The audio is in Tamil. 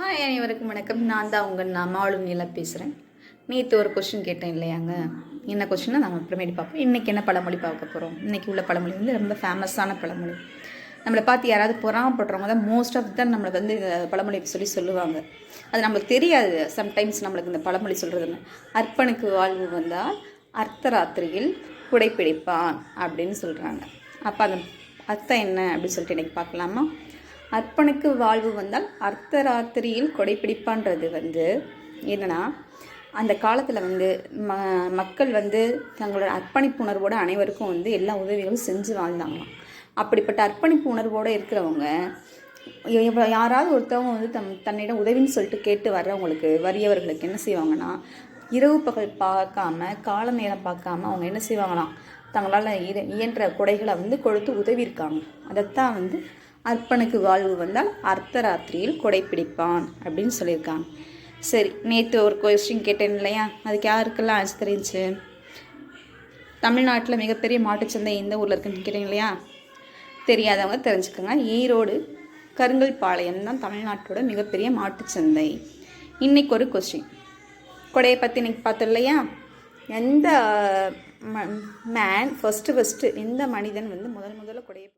ஹாய் அனைவருக்கும் வணக்கம். நான் தான் உங்கள் நான் மாலும் நீலா பேசுகிறேன் நேற்று ஒரு கொஷின் கேட்டேன் இல்லையாங்க? என்ன கொஷினை நம்ம அப்புறமேட்டு பார்ப்போம். இன்றைக்கி என்ன பழமொழி பார்க்க போகிறோம் இன்றைக்கி உள்ள பழமொழி வந்து ரொம்ப ஃபேமஸான பழமொழி. நம்மளை பார்த்து யாராவது பொறாமப்படுறவங்க தான் மோஸ்ட் ஆஃப் தான் நம்மளை வந்து இந்த பழமொழி சொல்லி சொல்லுவாங்க. அது நம்மளுக்கு தெரியாது. சம்டைம்ஸ் நம்மளுக்கு இந்த பழமொழி சொல்கிறதுன்னு அர்ப்பனுக்கு வாழ்வு வந்தால் அர்த்தராத்திரியில் குடைப்பிடிப்பான் அப்படின்னு சொல்கிறாங்க அப்போ அந்த அர்த்தம் என்ன அப்படின்னு சொல்லிட்டு இன்றைக்கி பார்க்கலாமா? அர்ப்பனுக்கு வாழ்வு வந்தால் அர்த்தராத்திரியில் கொடைப்பிடிப்பான்றது வந்து என்னென்னா அந்த காலத்தில் வந்து ம மக்கள் வந்து தங்களோட அர்ப்பணிப்பு உணர்வோடு அனைவருக்கும் வந்து எல்லா உதவிகளும் செஞ்சு வாழ்ந்தாங்களாம். அப்படிப்பட்ட அர்ப்பணிப்பு உணர்வோடு இருக்கிறவங்க யாராவது ஒருத்தவங்க வந்து தம் தன்னிடம் உதவின்னு சொல்லிட்டு கேட்டு வர்றவங்களுக்கு வறியவர்களுக்கு என்ன செய்வாங்கன்னா இரவு பகல் பார்க்காம கால நேரம் பார்க்காம அவங்க என்ன செய்வாங்களாம் தங்களால் இய இயன்ற கொடைகளை வந்து கொடுத்து உதவியிருக்காங்க. அதைத்தான் வந்து அர்ப்பனுக்கு வாழ்வு வந்தால் அர்த்தராத்திரியில் கொடைப்பிடிப்பான் அப்படின்னு சொல்லியிருக்காங்க. சரி நேற்று ஒரு கொஸ்டின் கேட்டேன் இல்லையா? அதுக்கு யாருக்கெல்லாம் ஆன்சர் தெரிஞ்சு? தமிழ்நாட்டில் மிகப்பெரிய மாட்டுச்சந்தை எந்த ஊரில் இருக்குன்னு கேட்டீங்க இல்லையா? தெரியாதவங்க தெரிஞ்சுக்கோங்க. ஈரோடு கருங்கல் பாளையம் தான் தமிழ்நாட்டோட மிகப்பெரிய மாட்டுச்சந்தை இன்றைக்கு ஒரு கொஸ்டின் கொடையை பற்றி இன்னைக்கு பார்த்தோம் இல்லையா? எந்த மேன் ஃபஸ்ட்டு ஃபஸ்ட்டு எந்த மனிதன் வந்து முதல் முதல்ல கொடையை